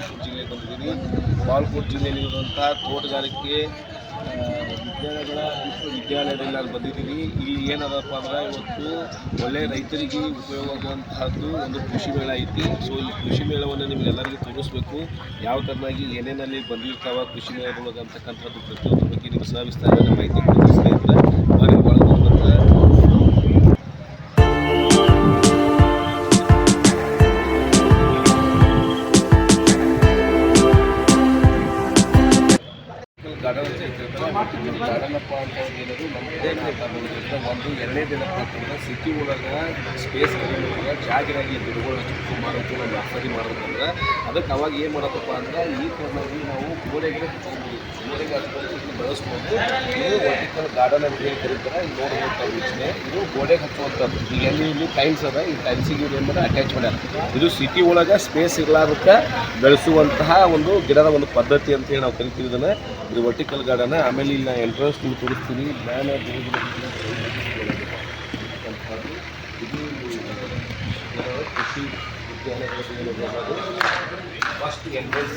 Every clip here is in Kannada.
ಬಾಗಲಕೋಟೆ ಜಿಲ್ಲೆಗೆ ಬಂದಿದ್ದೀನಿ. ಬಾಗಲಕೋಟೆ ಜಿಲ್ಲೆಯಲ್ಲಿರುವಂಥ ತೋಟಗಾರಿಕೆ ವಿದ್ಯಾಲಯಗಳ ವಿಶ್ವವಿದ್ಯಾಲಯದಲ್ಲಿ ನಾನು ಬಂದಿದ್ದೀನಿ. ಇಲ್ಲಿ ಏನದಪ್ಪ ಅಂದ್ರೆ ಇವತ್ತು ಒಳ್ಳೆಯ ರೈತರಿಗೆ ಉಪಯೋಗ ಆಗುವಂತಹದ್ದು ಒಂದು ಕೃಷಿ ಮೇಳ ಐತಿ. ಸೊ ಈ ಕೃಷಿ ಮೇಳವನ್ನು ನಿಮಗೆಲ್ಲರಿಗೂ ತೋರಿಸ್ಬೇಕು. ಯಾವ ಥರನಾಗಿ ಏನೇನಲ್ಲಿ ಬಂದಿರ್ತಾವ ಕೃಷಿ ಮೇಳದೊಳಗೆ ಅಂತಕ್ಕಂಥದ್ದು ಪ್ರತಿಯೊಂದು ಬಗ್ಗೆ ನಿಮ್ಗೆ ವಿಸ್ತಾರ ಮಾಹಿತಿ ಕೊಡ್ತೀನಿ ಸ್ನೇಹಿತರೆ. ಸಿಟಿ ಒಳಗೆ ಸ್ಪೇಸ್ ಒಳಗೆ ಜಾಗಿರಾಗಿ ಗಿಡಗಳು ಹಚ್ಚಿ ನಾವು ನರ್ಸರಿ ಮಾಡೋದಂದ್ರೆ ಅದಕ್ಕೆ ಅವಾಗ ಏನು ಮಾಡತ್ತಪ್ಪ ಅಂದ್ರೆ ಈ ಥರನಾಗಿ ನಾವು ಗೋಡೆಗೆ ಹಚ್ಕೊಂಡು ಗೋಡೆಗೆ ಹಚ್ಕೊಂಡು ಇಲ್ಲಿ ಬೆಳೆಸ್ಕೊಂಡು ಇದು ವರ್ಟಿಕಲ್ ಗಾರ್ಡನ್ ಅಂತ ಹೇಳಿ ಕರೀತಾರೆ ಇಲ್ಲಿ ನೋಡುವಂಥ ವೀಕ್ಷಣೆ. ಇದು ಗೋಡೆಗೆ ಹಚ್ಚುವಂಥದ್ದು. ಈಗ ಎಲ್ಲಿ ಇಲ್ಲಿ ಟೈಲ್ಸ್ ಅದ, ಈ ಟೈಲ್ಸಿಗೆ ಇವ್ರು ಮಾಡ್ಯಾರ? ಅಟ್ಯಾಚ್ ಮಾಡ್ಯಾರ. ಇದು ಸಿಟಿ ಒಳಗೆ ಸ್ಪೇಸ್ ಇರಲಾರ್ದಕ್ಕೆ ಬೆಳೆಸುವಂತಹ ಒಂದು ಗಿಡದ ಒಂದು ಪದ್ಧತಿ ಅಂತ ಹೇಳಿ ನಾವು ಕರಿತೀವಿ ಇದನ್ನು. ಇದು ವರ್ಟಿಕಲ್ ಗಾರ್ಡನ್ ಆಮೇಲೆ ಇಲ್ಲಿ ಎಂಟ್ರೆನ್ಸ್ ತೋರಿಸ್ತೀನಿ. ಜ್ಞಾನ ದೇವರ ಇದು ಕೃಷಿ ವಿದ್ಯಾಲಯಗಳು ಫಸ್ಟ್ ಎಂಟ್ರೆನ್ಸ್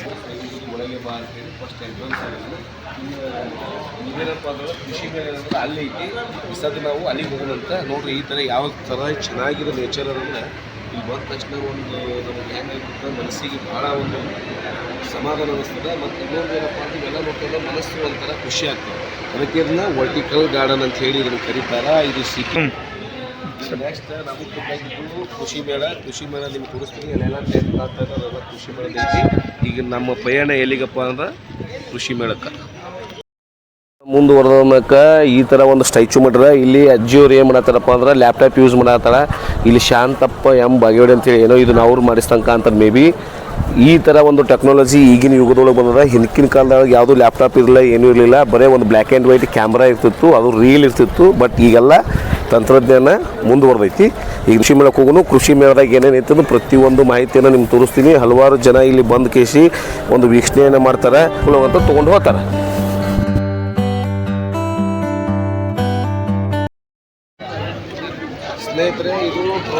ಒಳಗೆ ಬಾ ಅಂತ ಹೇಳಿ ಫಸ್ಟ್ ಎಂಟ್ರೆನ್ಸ್ ಆಗಿದೆ ನೀವೇನಪ್ಪ ಅಂದ್ರೆ ಕೃಷಿ ಮೇಲೆ ಅಲ್ಲಿ ಐತಿ ಈ ನಾವು ಅಲ್ಲಿಗೆ ಹೋಗೋಣಂತ. ನೋಡ್ರಿ ಈ ಥರ ಯಾವ ಥರ ಚೆನ್ನಾಗಿರೋ ನೇಚರ್ ಅಂದ್ರೆ. ಇಲ್ಲಿ ಬಂದ ತಕ್ಷಣ ಒಂದು ನಮಗೆ ಹೆಂಗಾಗಿರುತ್ತೆ ಮನಸ್ಸಿಗೆ ಭಾಳ ಒಂದು ಸಮಾಧಾನ ಅನಿಸ್ತದೆ ಮತ್ತು ಇನ್ನೊಂದು ಏನಪ್ಪ ಅಂದ್ರೆ ಇವೆಲ್ಲ ನೋಡ್ತಾರೆ ಮನಸ್ಸು ಒಂಥರ ಖುಷಿ ಆಗ್ತದೆ. ಅದಕ್ಕೆ ಇದನ್ನ ವರ್ಟಿಕಲ್ ಗಾರ್ಡನ್ ಅಂತ ಹೇಳಿ ಇದನ್ನು ಕರೀತಾರೆ. ಇದು ಸಿಟಿ ನೆಕ್ಸ್ಟ್ ನಮಗೆ ಬೇಕಾಗಿದ್ದು ಕೃಷಿ ಮೇಳ ಕೃಷಿ ಮೇಳ ನಿಮ್ಗೆ ತೋರಿಸ್ತೀನಿ. ಅಲ್ಲೆಲ್ಲ ಟೆಂಟ್ ಆಗ್ತಾ ಅದೆಲ್ಲ ಕೃಷಿ ಮೇಳದೈತಿ ಈಗ ನಮ್ಮ ಪಯಣ ಎಲ್ಲಿಗಪ್ಪ ಅಂದ್ರೆ ಕೃಷಿ ಮೇಳಕ್ಕೆ. ಮುಂದುವರೆದಕ್ಕೆ ಈ ಥರ ಒಂದು ಸ್ಟೈಚು ಮಾಡ್ರ ಇಲ್ಲಿ ಅಜ್ಜಿಯವ್ರು ಏನು ಮಾಡತ್ತಾರಪ್ಪ ಅಂದ್ರೆ ಲ್ಯಾಪ್ಟಾಪ್ ಯೂಸ್ ಮಾಡತ್ತಾರ. ಇಲ್ಲಿ ಶಾಂತಪ್ಪ ಎಂ ಬಾಗೇವಾಡಿ ಅಂತೇಳಿ ಏನೋ ಇದನ್ನ ಅವ್ರು ಮಾಡಿಸ್ತಂಕ ಅಂತ ಮೇ ಬಿ ಈ ಥರ ಒಂದು ಟೆಕ್ನಾಲಜಿ ಈಗಿನ ಯುಗದೊಳಗೆ ಬಂದದ. ಹಿಂದಿನ ಕಾಲದೊಳಗೆ ಯಾವುದೂ ಲ್ಯಾಪ್ಟಾಪ್ ಇರಲಿಲ್ಲ, ಏನೂ ಇರಲಿಲ್ಲ. ಬರೇ ಒಂದು ಬ್ಲ್ಯಾಕ್ ಆ್ಯಂಡ್ ವೈಟ್ ಕ್ಯಾಮ್ರಾ ಇರ್ತಿತ್ತು, ಅದು ರೀಲ್ ಇರ್ತಿತ್ತು. ಬಟ್ ಈಗೆಲ್ಲ ತಂತ್ರಜ್ಞಾನ ಮುಂದುವರೆದೈತಿ. ಈಗ ಕೃಷಿ ಮೇಳಕ್ಕೆ ಹೋಗೋನು, ಕೃಷಿ ಮೇಳದಾಗ ಏನೇನು ಪ್ರತಿ ಪ್ರತಿಯೊಂದು ಮಾಹಿತಿಯನ್ನು ನಿಮ್ಗೆ ತೋರಿಸ್ತೀನಿ. ಹಲವಾರು ಜನ ಇಲ್ಲಿ ಬಂದು ಕೇಸಿ ಒಂದು ವೀಕ್ಷಣೆಯನ್ನು ಮಾಡ್ತಾರೆ ಅಂತ ತೊಗೊಂಡು ಹೋಗ್ತಾರೆ. ಸ್ನೇಹಿತರೆ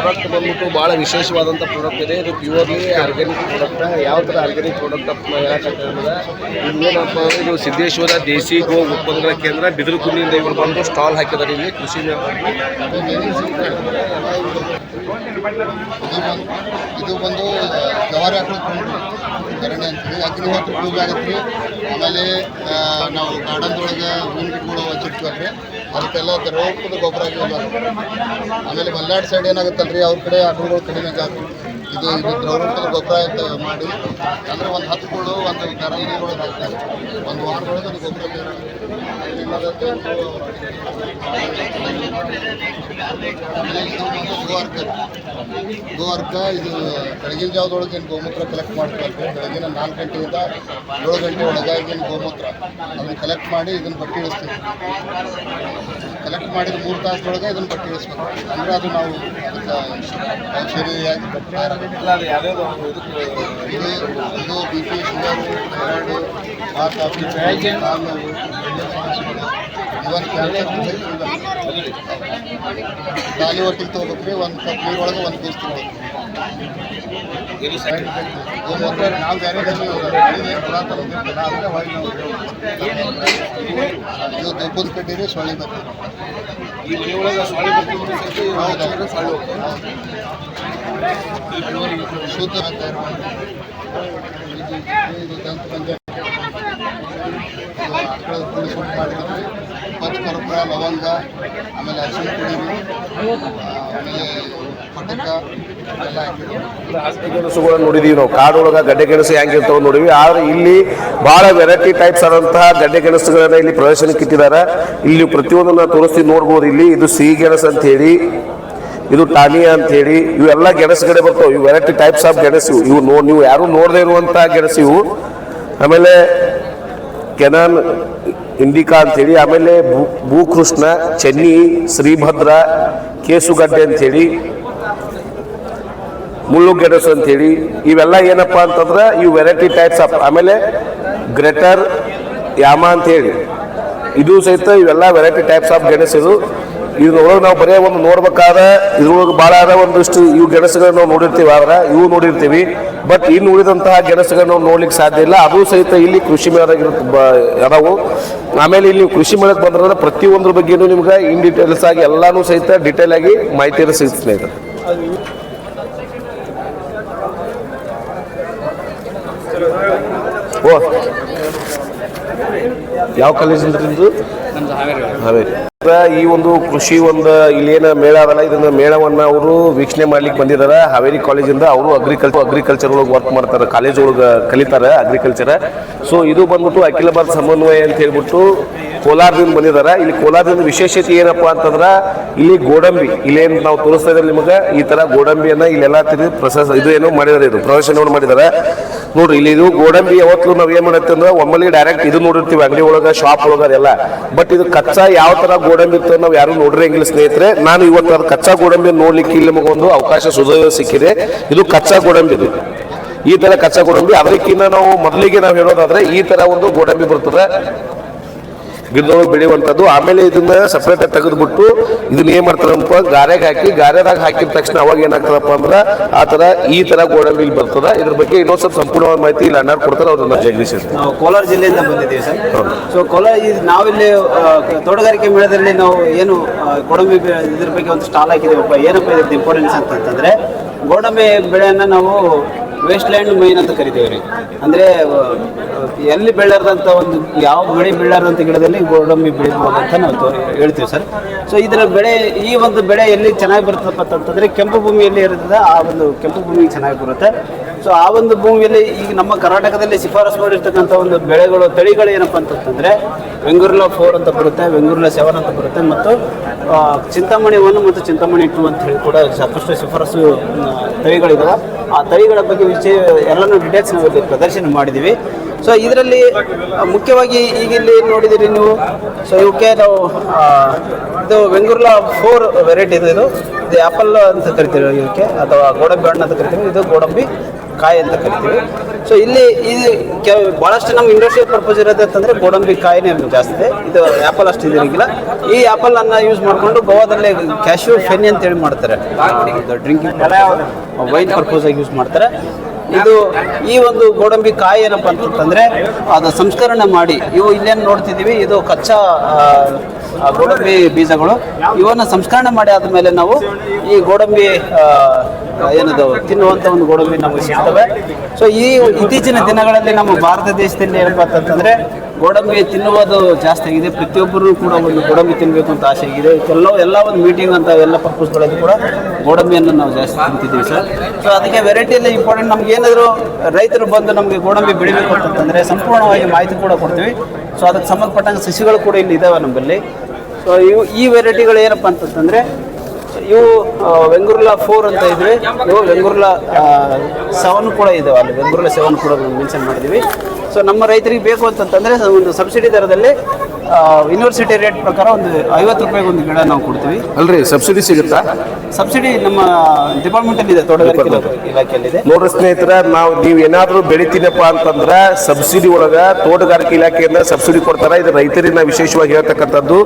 ಪ್ರಾಡಕ್ಟ್ ಬಂದ್ಬಿಟ್ಟು ಭಾಳ ವಿಶೇಷವಾದಂಥ ಪ್ರಾಡಕ್ಟ್ ಇದೆ. ಇದು ಪ್ಯೂರ್ಲಿ ಆರ್ಗ್ಯಾನಿಕ್ ಪ್ರಾಡಕ್ಟ್ ಯಾವ ಥರ ಆರ್ಗ್ಯಾನಿಕ್ ಪ್ರಾಡಕ್ಟ್ ಅಂತ ಹೇಳಕ್ಕಂತಂದ್ರೆ ಇದು ಅಂದ್ರೆ ಸಿದ್ದೇಶ್ವರ ದೇಸಿ ಗೋ ಉತ್ಪನ್ನಗಳ ಕೇಂದ್ರ ಬಿದಿರುಕುಂಡಿಯಿಂದ ಇವರು ಬಂದು ಸ್ಟಾಲ್ ಹಾಕಿದ್ದಾರೆ ಇಲ್ಲಿ ಕೃಷಿ ಇದು ಬಂದು ಜವಾರಿ ಕರಣೆ ಅಂತೀವಿ. ಅಗ್ನಿಹೋತ್ರ ಪೂಜೆ ಆಗತ್ತೆ ಆಮೇಲೆ ನಾವು ಗಾರ್ಡನ್ದೊಳಗೆ ಹೂವಿನ ಗಿಡಗಳು ಹಚ್ಚಿರ್ತೀವಲ್ರಿ ಅದಕ್ಕೆಲ್ಲ ರೋಗದ ಗೊಬ್ಬರ ಆಮೇಲೆ ಮಲ್ನಾಡ್ ಸೈಡ್ ಏನಾಗುತ್ತಲ್ಲ ರೀ ಅವ್ರ ಕಡೆ ಆಕಳುಗಳು ಕಡಿಮೆ ಜಾಸ್ತಿ. ಇದು ಇದು ದ್ರವರೂಪದ ಗೊಬ್ಬರ ಅಂತ ಮಾಡಿ, ಅಂದರೆ ಒಂದು ಹತ್ತು ಕುಳ್ಳು ಒಂದು ನೀರೊಳಗೆ ಹಾಕ್ತಾರೆ. ಒಂದು ವಾರದೊಳಗೆ ಅದು ಗೊಬ್ಬರ ಗೋವಾರ್ಕ ಗೋವಾರ್ಕ ಇದು ಬೆಳಗಿನ ಜಾವದೊಳಗೆ ಏನು ಗೋಮೂತ್ರ ಕಲೆಕ್ಟ್ ಮಾಡ್ತಾರೆ ಬೆಳಗಿನ ನಾಲ್ಕು ಗಂಟೆಯಿಂದ ಏಳು ಗಂಟೆ ಒಳಗಾಗಿ ಏನು ಗೋಮೂತ್ರ ಅದನ್ನು ಕಲೆಕ್ಟ್ ಮಾಡಿ ಇದನ್ನು ಬಟ್ಟಿ ಇಳಿಸ್ತೀವಿ. ಕಲೆಕ್ಟ್ ಮಾಡಿದ ಮೂರು ತಾಸದೊಳಗೆ ಇದನ್ನು ಬಟ್ಟಿ ಇಳಿಸ್ಬೇಕು. ಅಂದರೆ ಅದು ನಾವು ಔಷಧಿಯಾಗಿ ಇದು ಇದು B P sugar thyroid heart cancer ಖಾಲಿ ಹೊಟ್ಟಿಗೆ ತೊಗೋಬೇಕ್ರಿ ಒಂದು ಕಪ್ ಒಳಗೆ ಒಂದು ಪೀಸ್ ತೊಗೋಬೇಕು ನಾವು ಬೇರೆ ಇದು ದುಬ್ಬದ ಸೊಳ್ಳೆ ಬರ್ತದೆ ಈ ಮನೆ ಒಳಗೆ ಸೊಳ್ಳೆ ಸೊಳ್ಳೆ ಹೋಗ್ತವೆ ಶುದ್ಧ ಅಂತ ಇದು ಆಕಳ ಮಾಡಿದ್ವಿ ಲವಂಗ ಆಮೇಲೆ ಅರಿಶಿನ ಪುಡಿ ಆಮೇಲೆ ಪಟಕ ನೋಡಿದೀವಿ ನಾವು. ಕಾಡೊಳಗ ಗಡ್ಡೆ ಗೆಣಸು ಹೆಂಗಿರ್ತಾವ ನೋಡಿವಿ. ಆದ್ರೆ ಇಲ್ಲಿ ಬಹಳ ವೆರೈಟಿ ಟೈಪ್ಸ್ ಆದಂತಹ ಗಡ್ಡೆ ಗೆಣಸುಗಳನ್ನ ಇಲ್ಲಿ ಪ್ರದರ್ಶನಕ್ಕೆ ಇಟ್ಟಿದ್ದಾರೆ. ಇಲ್ಲಿ ಪ್ರತಿಯೊಂದನ್ನ ತೋರಿಸ್ತೀವಿ ನೋಡ್ಬೋದು ಇಲ್ಲಿ. ಇದು ಸಿಹಿ ಗೆಣಸು ಅಂತ ಹೇಳಿ, ಇದು ಟಾನಿಯಾ ಅಂತ ಹೇಳಿ, ಇವೆಲ್ಲ ಗೆಣಸುಗಳೇ ಬರ್ತಾವೆ. ಇವು ವೆರೈಟಿ ಟೈಪ್ಸ್ ಆಫ್ ಗೆಣಸು. ಇವು ನೋ, ನೀವು ಯಾರು ನೋಡದೇ ಇರುವಂತಹ ಗೆಣಸು ಇವು. ಆಮೇಲೆ ಕೆನಾನ್ ಇಂಡಿಕಾ ಅಂತೇಳಿ, ಆಮೇಲೆ ಭೂ- ಭೂಕೃಷ್ಣ, ಚೆನ್ನಿ, ಶ್ರೀಭದ್ರ, ಕೇಸುಗಡ್ಡೆ ಅಂಥೇಳಿ ಮುಳ್ಳು ಗೆಣಸು ಅಂಥೇಳಿ ಇವೆಲ್ಲ ಏನಪ್ಪ ಅಂತಂದ್ರೆ ಇವು ವೆರೈಟಿ ಟೈಪ್ಸ್ ಆಫ್ ಆಮೇಲೆ ಗ್ರೆಟರ್, ಯಾಮ ಅಂತೇಳಿ. ಇದು ಸಹಿತ ಇವೆಲ್ಲ ವೆರೈಟಿ ಟೈಪ್ಸ್ ಆಫ್ ಗೆಣಸು ಇದು. ಇದ್ರೊಳಗೆ ನಾವು ಬರೀ ಒಂದು ನೋಡ್ಬೇಕಾದ ಇದ್ರೊಳಗೆ ಭಾಳ ಆದ ಒಂದಿಷ್ಟು ಇವು ಗೆಣಸುಗಳನ್ನ ನಾವು ನೋಡಿರ್ತೀವಿ. ಆದ್ರೆ ಇವು ನೋಡಿರ್ತೀವಿ. ಬಟ್ ಇನ್ನು ಉಳಿದಂತಹ ಗೆಣಸುಗಳನ್ನ ನಾವು ನೋಡ್ಲಿಕ್ಕೆ ಸಾಧ್ಯ ಇಲ್ಲ. ಅದು ಸಹಿತ ಇಲ್ಲಿ ಕೃಷಿ ಮೇಳದಾಗ ಅದಾವು. ಆಮೇಲೆ ಇಲ್ಲಿ ಕೃಷಿ ಮೇಳಕ್ಕೆ ಬಂದ್ರೆ ಪ್ರತಿಯೊಂದ್ರ ಬಗ್ಗೆನೂ ನಿಮ್ಗೆ ಇನ್ ಡೀಟೇಲ್ಸ್ ಆಗಿ ಎಲ್ಲಾನು ಸಹಿತ ಡೀಟೇಲ್ ಆಗಿ ಮಾಹಿತಿಯನ್ನು ಸಿಗುತ್ತೆ ಸ್ನೇಹಿತರೆ ಓ. ಯಾವ ಕಾಲೇಜಿಂದ ಹಾವೇರಿ. ಈ ಒಂದು ಕೃಷಿ ಒಂದು ಇಲ್ಲೇನ ಮೇಳ ಅದಲ್ಲ, ಇದನ್ನ ಮೇಳವನ್ನ ಅವರು ವೀಕ್ಷಣೆ ಮಾಡ್ಲಿಕ್ಕೆ ಬಂದಿದಾರ. ಹಾವೇರಿ ಕಾಲೇಜಿಂದ ಅವರು ಅಗ್ರಿಕಲ್ಚರ್ ಅಗ್ರಿಕಲ್ಚರ್ ಒಳಗೆ ವರ್ಕ್ ಮಾಡ್ತಾರೆ ಕಾಲೇಜ್ ಒಳಗೆ ಕಲಿತಾರೆ ಅಗ್ರಿಕಲ್ಚರ್ ಸೊ ಇದು ಬಂದ್ಬಿಟ್ಟು ಅಖಿಲ ಭಾರತ ಸಮನ್ವಯ ಅಂತ ಹೇಳ್ಬಿಟ್ಟು ಕೋಲಾರದಿಂದ ಬಂದಿದ್ದಾರೆ. ಇಲ್ಲಿ ಕೋಲಾರದಿಂದ ವಿಶೇಷತೆ ಏನಪ್ಪ ಅಂತಂದ್ರೆ, ಇಲ್ಲಿ ಗೋಡಂಬಿ ಇಲ್ಲೇನು ನಾವು ತೋರಿಸ್ತಾ ಇದ್ದಾರೆ ನಿಮಗೆ, ಈ ತರ ಗೋಡಂಬಿಯನ್ನ ಇಲ್ಲೆಲ್ಲ ಪ್ರೊಸೆಸ್ ಇದು ಏನೋ ಮಾಡಿದ್ದಾರೆ ಇದು ಪ್ರದರ್ಶನವನ್ನು ಮಾಡಿದ್ದಾರೆ. ನೋಡ್ರಿ, ಇಲ್ಲಿ ಇದು ಗೋಡಂಬಿ ಯಾವತ್ತೂ ನಾವು ಏನ್ ಮಾಡತ್ತೆ ಅಂದ್ರೆ, ಒಮ್ಮಲ್ಲಿ ಡೈರೆಕ್ಟ್ ಇದು ನೋಡಿರ್ತೀವಿ, ಅಂಗಡಿ ಒಳಗ ಶಾಪ್ ಒಳಗ ಅದೆಲ್ಲ. ಬಟ್ ಇದು ಕಚ್ಚಾ ಯಾವ ತರ ಗೋಡಂಬಿ ಇತ್ತು ನಾವು ಯಾರು ನೋಡಿರಂಗಿಲ್ಲ ಸ್ನೇಹಿತರೆ. ನಾನು ಇವತ್ತು ಅದು ಕಚ್ಚಾ ಗೋಡಂಬಿ ನೋಡ್ಲಿಕ್ಕೆ ಇಲ್ಲಿ ನಮಗೆ ಒಂದು ಅವಕಾಶ ಸುದಯ ಸಿಕ್ಕಿದೆ. ಇದು ಕಚ್ಚಾ ಗೋಡಂಬಿ ಇದು. ಈ ತರ ಕಚ್ಚಾ ಗೋಡಂಬಿ, ಅದಕ್ಕಿಂತ ನಾವು ಮೊದಲಿಗೆ ನಾವು ಹೇಳೋದಾದ್ರೆ ಈ ತರ ಒಂದು ಗೋಡಂಬಿ ಬರ್ತದೆ. ಗಿಡದೊಳಗೆ ಬೆಳೆಯುವಂಥದ್ದು ಆಮೇಲೆ ಇದನ್ನ ಸಪ್ರೇಟ್ ಆಗಿ ತೆಗೆದ್ಬಿಟ್ಟು ಇದನ್ನ ಏನ್ ಮಾಡ್ತಾರಪ್ಪ ಗಾರೆಗೆ ಹಾಕಿ ಗಾರೆದಾಗ ಹಾಕಿದ ತಕ್ಷಣ ಅವಾಗ ಏನಾಗ್ತದಪ್ಪ ಅಂದ್ರೆ ಆ ತರ ಈ ತರ ಗೋಡಂಬಿ ಇಲ್ಲಿ ಬರ್ತದ. ಇದ್ರ ಬಗ್ಗೆ ಇನ್ನೊಂದ್ ಸ್ವಲ್ಪ ಸಂಪೂರ್ಣವಾದ ಮಾಹಿತಿ ಇಲ್ಲಿ ಅಣ್ಣ ಕೊಡ್ತಾರೆ ಅವ್ರನ್ನ ಜಗದೀಶ್. ನಾವು ಕೋಲಾರ ಜಿಲ್ಲೆಯಿಂದ ಬಂದಿದ್ದೀವಿ ಸರ್. ಸೊ ಕೋಲಾರ ನಾವಿಲ್ಲಿ ತೋಟಗಾರಿಕೆ ಮೇಳದಲ್ಲಿ ನಾವು ಏನು ಗೋಡಂಬಿ ಇದ್ರ ಬಗ್ಗೆ ಒಂದು ಸ್ಟಾಲ್ ಹಾಕಿದೀವಪ್ಪ ಏನಪ್ಪ ಇದ್ರದ್ದು ಇಂಪಾರ್ಟೆನ್ಸ್ ಅಂತಂತಂದ್ರೆ ಗೋಡಂಬಿ ಬೆಳೆಯನ್ನು ನಾವು ವೇಸ್ಟ್ ಲ್ಯಾಂಡ್ ಮೈನ್ ಅಂತ ಕರಿತೇವೆ ರೀ ಅಂದರೆ ಎಲ್ಲಿ ಬೆಳೆದಂಥ ಒಂದು, ಯಾವ ಬೆಳೆ ಬೆಳೆದಂಥ ಗಿಡದಲ್ಲಿ ಗೋಡಂಬಿ ಬೆಳಿಬೋದು ಅಂತ ನಾವು ಹೇಳ್ತೀವಿ ಸರ್. ಸೊ ಇದರ ಬೆಳೆ, ಈ ಒಂದು ಬೆಳೆ ಎಲ್ಲಿ ಚೆನ್ನಾಗಿ ಬರ್ತದಪ್ಪ ಅಂತಂದ್ರೆ, ಕೆಂಪು ಭೂಮಿಯಲ್ಲಿ ಇರ್ತದೆ ಆ ಒಂದು ಕೆಂಪು ಭೂಮಿಗೆ ಚೆನ್ನಾಗಿ ಬರುತ್ತೆ. ಸೊ ಆ ಒಂದು ಭೂಮಿಯಲ್ಲಿ ಈಗ ನಮ್ಮ ಕರ್ನಾಟಕದಲ್ಲಿ ಶಿಫಾರಸು ಮಾಡಿರ್ತಕ್ಕಂಥ ಒಂದು ಬೆಳೆಗಳು, ತಳಿಗಳು ಏನಪ್ಪ ಅಂತಂತಂದರೆ, ವೆಂಗುರ್ಲಾ ಫೋರ್ ಅಂತ ಬರುತ್ತೆ, ವೆಂಗುರ್ಲಾ ಸೆವೆನ್ ಅಂತ ಬರುತ್ತೆ, ಮತ್ತು ಚಿಂತಾಮಣಿ ಒನ್ ಮತ್ತು ಚಿಂತಾಮಣಿ ಟು ಅಂತ ಹೇಳಿ ಕೂಡ ಸಾಕಷ್ಟು ಶಿಫಾರಸು ತಳಿಗಳಿದಾವೆ. ಆ ತಳಿಗಳ ಬಗ್ಗೆ ವಿಷಯ, ಎಲ್ಲನೂ ಡೀಟೇಲ್ಸ್ ನಾವು ಪ್ರದರ್ಶನ ಮಾಡಿದ್ದೀವಿ ಸೊ ಇದರಲ್ಲಿ ಮುಖ್ಯವಾಗಿ ಈಗ ಇಲ್ಲಿ ನೋಡಿದಿರಿ ನೀವು. ಸೊ ಇವಕ್ಕೆ ನಾವು ಇದು ಬೆಂಗ್ಳೂರ್ಲಾ ಫೋರ್ ವೆರೈಟಿ ಇದು. ಇದು ಆ್ಯಪಲ್ ಅಂತ ಕರಿತೀವಿ ಇವಕ್ಕೆ ಅಥವಾ ಗೋಡಂಬಿ ಹಣ್ಣು ಅಂತ ಕರಿತೀವಿ. ಇದು ಗೋಡಂಬಿ ಕಾಯಿ ಅಂತ ಕರಿತೀವಿ. ಸೊ ಇಲ್ಲಿ ಇದು ಕೆಲವು ಭಾಳಷ್ಟು ನಮ್ಮ ಇಂಡಸ್ಟ್ರಿಯಲ್ ಪರ್ಪಸ್ ಇರೋದು ಅಂತಂದ್ರೆ ಗೋಡಂಬಿ ಕಾಯಿನೇ ಜಾಸ್ತಿ ಇದೆ. ಆ್ಯಪಲ್ ಅಷ್ಟು ಇದಿರಂಗಿಲ್ಲ. ಈ ಆ್ಯಪಲನ್ನು ಯೂಸ್ ಮಾಡಿಕೊಂಡು ಗೋವಾದಲ್ಲಿ ಕ್ಯಾಶ್ಯೂ ಫೆನಿ ಅಂತ ಹೇಳಿ ಮಾಡ್ತಾರೆ. ಡ್ರಿಂಕಿಂಗ್ ವೈನ್ ಪರ್ಪಸ್ ಆಗಿ ಯೂಸ್ ಮಾಡ್ತಾರೆ. ಇದು ಈ ಒಂದು ಗೋಡಂಬಿ ಕಾಯಿ ಏನಪ್ಪ ಅಂತಂದ್ರೆ ಅದು ಸಂಸ್ಕರಣೆ ಮಾಡಿ, ಇವು ಇಲ್ಲೇನು ನೋಡ್ತಿದ್ದೀವಿ, ಇದು ಕಚ್ಚಾ ಗೋಡಂಬಿ ಬೀಜಗಳು. ಇವನ್ನ ಸಂಸ್ಕರಣೆ ಮಾಡಿ ಆದಮೇಲೆ ನಾವು ಈ ಗೋಡಂಬಿ ಏನದು ತಿನ್ನುವಂಥ ಒಂದು ಗೋಡಂಬಿ ನಮಗೆ ಸಿಗ್ತವೆ. ಸೊ ಈ ಇತ್ತೀಚಿನ ದಿನಗಳಲ್ಲಿ ನಮ್ಮ ಭಾರತ ದೇಶದಲ್ಲಿ ಏನಪ್ಪ ಅಂತಂದ್ರೆ ಗೋಡಂಬಿ ತಿನ್ನುವುದು ಜಾಸ್ತಿ ಆಗಿದೆ. ಪ್ರತಿಯೊಬ್ಬರು ಕೂಡ ಒಂದು ಗೋಡಂಬಿ ತಿನ್ನಬೇಕು ಅಂತ ಆಸೆ ಆಗಿದೆ. ಎಲ್ಲ ಎಲ್ಲ ಒಂದು ಮೀಟಿಂಗ್ ಅಂತ ಎಲ್ಲ ಪರ್ಪಸ್ಗಳಲ್ಲಿ ಕೂಡ ಗೋಡಂಬಿಯನ್ನು ನಾವು ಜಾಸ್ತಿ ತಿಂತಿದ್ದೀವಿ ಸರ್. ಸೊ ಅದಕ್ಕೆ ವೆರೈಟಿಯಲ್ಲಿ ಇಂಪಾರ್ಟೆಂಟ್ ನಮ್ಗೆ ಏನಾದರೂ ರೈತರು ಬಂದು ನಮಗೆ ಗೋಡಂಬಿ ಬೆಳಿಬೇಕು ಅಂತಂದ್ರೆ ಸಂಪೂರ್ಣವಾಗಿ ಮಾಹಿತಿ ಕೂಡ ಕೊಡ್ತೀವಿ. ಸೊ ಅದಕ್ಕೆ ಸಂಬಂಧಪಟ್ಟಂಗೆ ಸಸಿಗಳು ಕೂಡ ಇಲ್ಲಿ ಇದ್ದಾವೆ ನಮ್ಮಲ್ಲಿ. ಸೊ ಈ ವೆರೈಟಿಗಳು ಏನಪ್ಪ ಅಂತಂತಂದರೆ ಇವು ವೆಂಗುರ್ಲಾ ಫೋರ್ ಅಂತ ಇದ್ವಿ ಇವು ವೆಂಗುರ್ಲಾ ಸೆವೆನ್ ಕೂಡ ಇದಾವೆ ಅಲ್ಲಿ. ವೆಂಗುರ್ಲಾ ಸೆವೆನ್ ಕೂಡ ಮೆನ್ಷನ್ ಮಾಡಿದ್ವಿ. ಸೊ ನಮ್ಮ ರೈತರಿಗೆ ಬೇಕು ಅಂತಂತಂದರೆ, ಒಂದು ಸಬ್ಸಿಡಿ ದರದಲ್ಲಿ ಯೂನಿವರ್ಸಿಟಿ ರೇಟ್ ಪ್ರಕಾರ ಒಂದು ಐವತ್ತು ರೂಪಾಯಿಗೆ ಒಂದು ಗಿಡ ನಾವು ಕೊಡ್ತೀವಿ. ಅಲ್ರಿ ಸಬ್ಸಿಡಿ ಸಿಗುತ್ತಾ? ಸಬ್ಸಿಡಿ ನಮ್ಮ ಡಿಪಾರ್ಟ್ಮೆಂಟಲ್ಲಿ ಇದೆ ತೋಟಗಾರಿಕೆ ಇಲಾಖೆಯಲ್ಲಿದೆ. ನೋಡ್ರಿ ಸ್ನೇಹಿತರ ನಾವು ನೀವು ಏನಾದರೂ ಬೆಳಿತೀನಪ್ಪ ಅಂತಂದ್ರ ಸಬ್ಸಿಡಿ ಒಳಗ ತೋಟಗಾರಿಕೆ ಇಲಾಖೆಯಿಂದ ಸಬ್ಸಿಡಿ ಕೊಡ್ತಾರ. ಇದು ರೈತರಿಗೆ ನಾವು ವಿಶೇಷವಾಗಿ ಹೇಳ್ತಕ್ಕಂಥದ್ದು.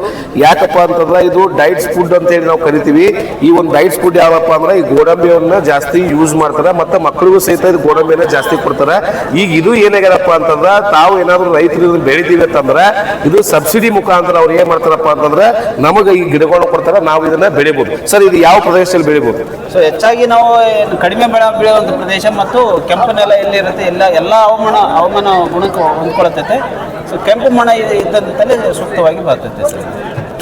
ಯಾಕಪ್ಪ ಅಂತಂದ್ರ ಇದು ಡೈಟ್ಸ್ ಫುಡ್ ಅಂತ ಹೇಳಿ ನಾವು ಕರಿತೀವಿ. ಈ ಒಂದು ಡೈಟ್ಸ್ ಫುಡ್ ಯಾವಪ್ಪ ಅಂದ್ರೆ ಈ ಗೋಡಂಬಿಯನ್ನ ಜಾಸ್ತಿ ಯೂಸ್ ಮಾಡ್ತಾರ. ಮತ್ತೆ ಮಕ್ಕಳಿಗೂ ಸಹಿತ ಇದು ಗೋಡಂಬಿಯನ್ನ ಜಾಸ್ತಿ ಕೊಡ್ತಾರ. ಈಗ ಇದು ಏನಾಗ್ಯಾರಪ್ಪ ಅಂತಂದ್ರ ತಾವು ಏನಾದ್ರು ರೈತರು ಬೆಳಿತೀವಿ ಅಂತಂದ್ರ ಇದು ಸಬ್ಸಿಡಿ ಮುಖಾಂತರ ಅವ್ರು ಏನ್ ಮಾಡ್ತಾರಪ್ಪ ಅಂತಂದ್ರೆ ನಮಗೆ ಈ ಗಿಡಗಳು ಕೊಡ್ತಾರೆ, ನಾವು ಇದನ್ನ ಬೆಳಿಬಹುದು ಸರ್, ಇದು ಯಾವ ಪ್ರದೇಶದಲ್ಲಿ ಬೆಳಿಬಹುದು ಸೊ ಹೆಚ್ಚಾಗಿ ನಾವು ಕಡಿಮೆ ಬೆಳೆ ಬೆಳೆಯುವಂಥ ಪ್ರದೇಶ ಮತ್ತು ಕೆಂಪು ನೆಲ ಎಲ್ಲಿರುತ್ತೆ, ಎಲ್ಲ ಎಲ್ಲ ಹವಾಮಾನ ಹವಾಮಾನ ಗುಣಕ್ಕೆ ಹೊಂದ್ಕೊಳತೈತೆ. ಸೊ ಕೆಂಪು ಮಣ ಇದ್ದಂತಲೇ ಸೂಕ್ತವಾಗಿ ಬರ್ತೈತೆ ಸರ್.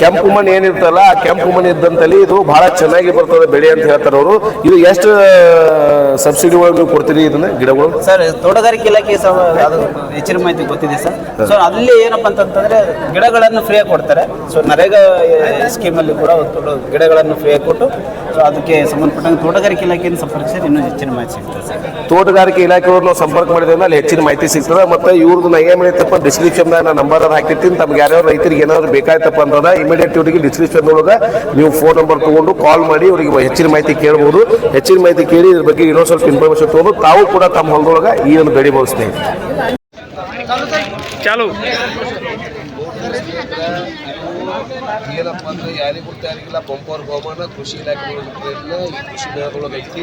ಕೆಂಪು ಮಣ್ಣು ಏನಿರ್ತಲ್ಲ ಆ ಕೆಂಪು ಮಣ್ಣು ಇದ್ದಂತಲ್ಲಿ ಇದು ಬಹಳ ಚೆನ್ನಾಗಿ ಬರ್ತದೆ ಬೆಳೆ ಅಂತ ಹೇಳ್ತಾರೆ ಅವರು. ಇದು ಎಷ್ಟು ಸಬ್ಸಿಡಿ ಒಳಗೆ ಕೊಡ್ತೀರಿ ಇದನ್ನ ಗಿಡಗಳು? ಸರ್ ತೋಟಗಾರಿಕೆ ಇಲಾಖೆ ಹೆಚ್ಚಿನ ಮಾಹಿತಿ ಗೊತ್ತಿದೆ ಸರ್. ಸೊ ಅಲ್ಲಿ ಏನಪ್ಪ ಅಂತಂತಂದ್ರೆ ಗಿಡಗಳನ್ನು ಫ್ರೀಯಾಗಿ ಕೊಡ್ತಾರೆ. ಸೊ ನರೇಗಾ ಸ್ಕೀಮಲ್ಲಿ ಕೂಡ ಗಿಡಗಳನ್ನು ಫ್ರೀಯಾಗಿ ಕೊಟ್ಟು ಸೊ ಅದಕ್ಕೆ ಸಂಬಂಧಪಟ್ಟಂಗೆ ತೋಟಗಾರಿಕೆ ಇಲಾಖೆಯನ್ನು ಸಂಪರ್ಕಿಸಿದ್ರೆ ಇನ್ನೂ ಹೆಚ್ಚಿನ ಮಾಹಿತಿ ಸಿಗ್ತದೆ ಸರ್. ತೋಟಗಾರಿಕೆ ಇಲಾಖೆಯವರು ನಾವು ಸಂಪರ್ಕ ಮಾಡಿದ್ರೆ ಅಲ್ಲಿ ಹೆಚ್ಚಿನ ಮಾಹಿತಿ ಸಿಗ್ತದೆ. ಮತ್ತೆ ಇವ್ರದ್ದು ನಾ ಏನ್ ಮಾಡಿತ್ತಪ್ಪ ಡಿಸ್ಕ್ರಿಪ್ಷನ್ ನಾನು ನಂಬರ್ ಹಾಕಿರ್ತೀನಿ ತಮ್ಗೆ ಯಾರ್ಯಾವ ರೈತರಿಗೆ ಏನಾದ್ರು ಬೇಕಾಯ್ತಪ್ಪ ಅಂತಂದ್ರೆ ಇಮಿಡಿಯೇಟ್ ಇವರಿಗೆ ಡಿಸ್ಕ್ರಿಪ್ಷನ್ ಒಳಗೆ ನೀವು ಫೋನ್ ನಂಬರ್ ತೊಗೊಂಡು ಕಾಲ್ ಮಾಡಿ ಅವರಿಗೆ ಹೆಚ್ಚಿನ ಮಾಹಿತಿ ಕೇಳ್ಬೋದು. ಹೆಚ್ಚಿನ ಮಾಹಿತಿ ಕೇಳಿ ಇದ್ರ ಬಗ್ಗೆ ಇನ್ನೊಂದು ಸ್ವಲ್ಪ ಇನ್ಫಾರ್ಮೇಶನ್ ತಗೊಂಡು ತಾವು ಕೂಡ ತಮ್ಮ ಹೊಲದೊಳಗೆ ಈ ಒಂದು ಬೆಳೆ ಸ್ನೇಹಿತರೆ ಚಾಲು. ಏನಪ್ಪ ಅಂದ್ರೆ ಯಾರಿಗೂ ಯಾರಿಗಿಲ್ಲ ಬಂಪರ್ ಬಹುಮಾನ ಕೃಷಿ ಇಲಾಖೆ ಕೃಷಿ ಮೇಳದೊಳಗೆ ಐತಿ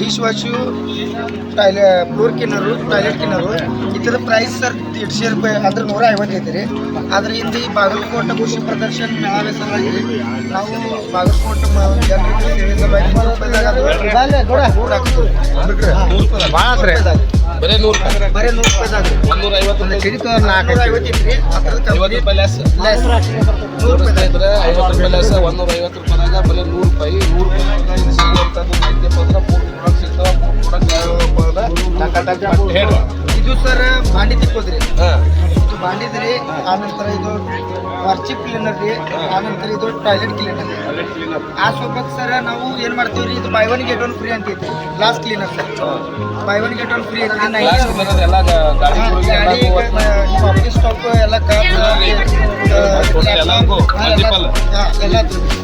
dish wash toilet floor cleaner toilet cleaner ಇದರ ಪ್ರೈಸ್ ಸರ್ ದೀಡ್ಶೆ ರೂಪಾಯಿ ಅಂದ್ರೆ ನೂರ ಐವತ್ತು ಐತೆ ರೀ. ಆದ್ರೆ ಇಲ್ಲಿ ಬಾಗಲಕೋಟೆ ಕೃಷಿ ಪ್ರದರ್ಶನ ಮೇಳಾವೆ ಸಲುವಾಗಿ ನಾವು ಬಾಗಲಕೋಟೆ ಮ- ಜನರಿಗೆ ಸೇವೆ ಸಲುವಾಗಿ ಬರೀ ನೂರು ರೂಪಾಯಿ. ಬರೀ ನೂರು ರೂಪಾಯಿದಾಗ ಒಂದೂರ ಐವತ್ತು ರೂಪಾಯಿ ಲೆಸ್ ಲೆಸ್ ನೂರು ರೂಪಾಯಿ ಇದ್ರೆ ಐವತ್ತು ರೂಪಾಯಿ ಲೆಸ್ ಒಂದೂರ ಐವತ್ತು ರೂಪಾಯಿದಾಗ ಬರೀ ನೂರು ರೂಪಾಯಿ ನೂರು ರೂಪಾಯಿ ಸಿಗುವಂಥದ್ದು ಮಾಹಿತಿ ಅಂದ್ರೆ ಮೂರು ಪ್ರಾಡಕ್ಟ್ ಸಿಗ್ತಾವ ಮೂರು ಪ್ರಾಡಕ್ಟ್ ಯಾವ್ಯಾವಪ್ಪ ಅಂದ್ರೆ ಟಕ ಇದು ಸರ್ ಬಾಂಡಿ ತಿಕ್ಕೋದ್ರಿ. ಇದು ಬಾಂಡಿದ್ರಿ ಆನಂತರ ಇದು ವರ್ಚಿ ಕ್ಲೀನರ್ ರೀ ಆನಂತರ ಇದು ಟಾಯ್ಲೆಟ್ ಕ್ಲೀನರ್ ರೀ. ಆ ಸರ್ ನಾವು ಏನು ಮಾಡ್ತೀವಿ ರೀ ಇದು buy one get one free ಅಂತ ಐತಿ glass cleaner sir buy one get one free ಗಾ- ಗಾಡಿ ಗಾಡಿ ಆಫೀಸ್ ಸ್ಟಾಪ್ ಎಲ್ಲ ಕಾರ್.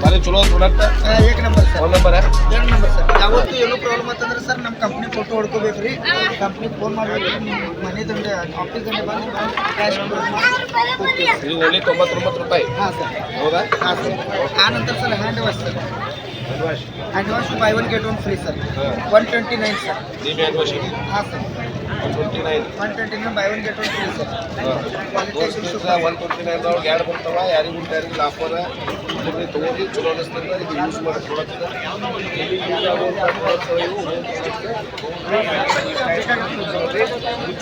ಎಲ್ಲ ಚಲೋ ಪ್ರಾಡಕ್ಟ್ ಏಕ್ ನಂಬರ್ ಸರ್. ಹ ನಂಬರ್ ಎರಡು ನಂಬರ್ ಸರ್. ಯಾವತ್ತು ಏನೂ ಪ್ರಾಬ್ಲಮ್ ಅಂತಂದ್ರೆ ಸರ್ ನಮ್ಮ ಕಂಪ್ನಿ ಫೋಟೋ ಹೊಡ್ಕೋಬೇಕು ರೀ ಕಂಪ್ನಿ ಫೋನ್ ಮಾಡ್ಬೇಕು. ನಿಮ್ಮ ಮನೆ ದಂಡೆ ಆಫೀಸ್ ದಂಡೆ ಬಂದು ಕ್ಯಾಶ್ ತೊಂಬತ್ತೊಂಬತ್ತು ರೂಪಾಯಿ. ಹಾಂ ಸರ್. ಹೌದಾ? ಹಾಂ ಸರ್. ಆ sir hand wash sir hand wash buy one get one free sir one twenty nine sir ನೀವು ಹ್ಯಾಂಡ್ ವಾಶ್ ಹಾಂ sir twenty nine one twenty nine buy one get one free sir one twenty nine ಒಳಗೆ ಎರಡು ಬರ್ತಾವ ಯಾರಿಗೂ ಯಾರಿಗೂ ಆಫರ್ ತೊಗೊಳ್ರಿ ತೊಗೊಳ್ರಿ ಚಲೋ ಅನಿಸ್ತದ ಇದು ಯೂಸ್ ಮಾಡೋ ಪ್ರಾಡಕ್ಟ್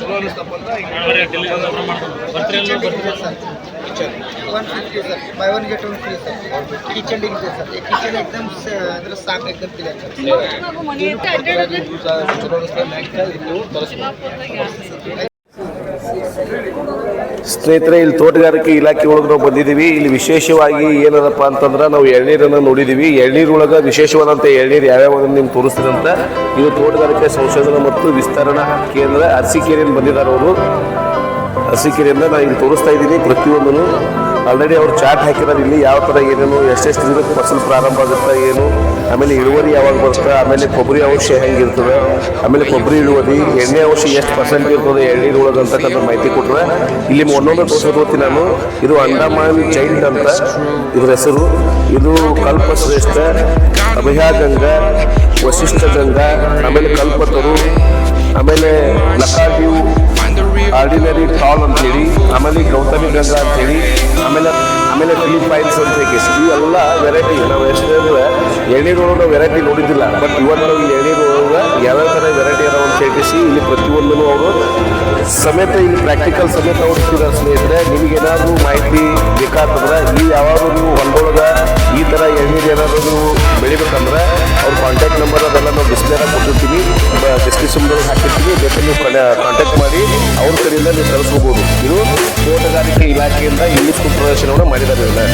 ಚಲೋ ಅನಿಸ್ತಪ್ಪ kitchen one fifty sir buy one get one free sir kitchen ding ಇದೆ ಸರ್ ಕಿಚನ್ एकदम ಅಂದ್ರೆ ಸಾಫ್ एकदम ಕ್ಲಿಯರ್ ಸರ್ ಚಲೋ ಅನಿಸ್ತದೆ ನೆಕ್ಸ್ಟ್ ನೀವು ತರಿಸ್ಬೋದು ಸ್ನೇಹಿತರೆ ಇಲ್ಲಿ ತೋಟಗಾರಿಕೆ ಇಲಾಖೆ ಒಳಗೆ ನಾವು ಬಂದಿದ್ದೀವಿ ಇಲ್ಲಿ ವಿಶೇಷವಾಗಿ ಏನದಪ್ಪ ಅಂತಂದ್ರೆ ನಾವು ಎಳ್ನೀರನ್ನು ನೋಡಿದ್ದೀವಿ ಎಳ್ನೀರೊಳಗೆ ವಿಶೇಷವಾದಂಥ ಎಳ್ನೀರು ಯಾವ್ಯಾವ ನಿಮ್ಗೆ ತೋರಿಸ್ತೀನಿ ಅಂತ ಇದು ತೋಟಗಾರಿಕೆ ಸಂಶೋಧನಾ ಮತ್ತು ವಿಸ್ತರಣಾ ಕೇಂದ್ರ ಅರಸೀಕೆರೆಯಿಂದ ಬಂದಿದ್ದಾರೆ ಅವರು ಅರಸೀಕೆರೆಯಿಂದ ನಾನು ಇಲ್ಲಿ ತೋರಿಸ್ತಾ ಇದ್ದೀನಿ ಪ್ರತಿಯೊಂದನ್ನು ಆಲ್ರೆಡಿ ಅವ್ರು ಚಾಟ್ ಹಾಕಿರೋದು ಇಲ್ಲಿ ಯಾವ ಥರ ಏನೇನು, ಎಷ್ಟೆಷ್ಟು ದಿನಕ್ಕೆ ಫಸಲು ಪ್ರಾರಂಭ ಆಗುತ್ತೆ, ಏನು, ಆಮೇಲೆ ಇಳುವರಿ ಯಾವಾಗ ಬರುತ್ತೆ, ಆಮೇಲೆ ಕೊಬ್ಬರಿ ಅಂಶ ಹೆಂಗಿರ್ತದೆ, ಆಮೇಲೆ ಕೊಬ್ಬರಿ ಇಳುವರಿ, ಎಣ್ಣೆ ಅಂಶ ಎಷ್ಟು ಪರ್ಸೆಂಟ್ ಇರ್ತದೆ ಎಣ್ಣೆ ಅಂತಕ್ಕಂಥ ಮಾಹಿತಿ ಕೊಟ್ಟರೆ ಇಲ್ಲಿ ಒಂದೊಂದು ತೋರಿಸ್ಕೊತೀನಿ ನಾನು. ಇದು ಅಂಡಮಾನ್ ಚೈಲ್ಡ್ ಅಂತ, ಇದ್ರ ಹೆಸರು. ಇದು ಕಲ್ಪಶ್ರೇಷ್ಠ, ಅಭಯಗಂಗಾ ವಶಿಷ್ಠ ಗಂಗಾ ಆಮೇಲೆ ಕಲ್ಪತರು, ಆಮೇಲೆ ಲಕಾಡ್ಯೂ ಆರ್ಡಿನರಿ ಟಾಲ್ ಅಂತೇಳಿ ಆಮೇಲೆ ಗೌತಮಿ ಗಂಗಾ ಅಂತೇಳಿ ಆಮೇಲೆ ಆಮೇಲೆ ಫಿಲಿಪೈನ್ಸ್ ಅಂತ ಹೇಳಿ ಎಲ್ಲ ವೆರೈಟಿ ನಾವು ಎಷ್ಟೇ ಅಂದ್ರೆ ಎಳ್ನೀರೊಳಗೆ ನಾವು ವೆರೈಟಿ ನೋಡಿದ್ದಿಲ್ಲ. ಬಟ್ ಇವತ್ತು ನಾವು ಎಳ್ನೀರೊಳಗೆ ಯಾವ್ಯಾವ ಥರ ವೆರೈಟಿ ಅದಾವ ಅಂತ ಹೇಳಿಸಿ ಇಲ್ಲಿ ಪ್ರತಿಯೊಂದನ್ನು ಅವರು ಸಮೇತ ಇಲ್ಲಿ ಪ್ರಾಕ್ಟಿಕಲ್ ಸಮೇತ ಅವ್ರು ಸ್ನೇಹಿತರೆ. ನಿಮಗೇನಾದರೂ ಮಾಹಿತಿ ಬೇಕಾತಂದ್ರೆ ಈ ಯಾವಾಗಲೂ ನೀವು ಹೊಲದೊಳಗೆ ಕಡೆಯಿಂದ ನೀವು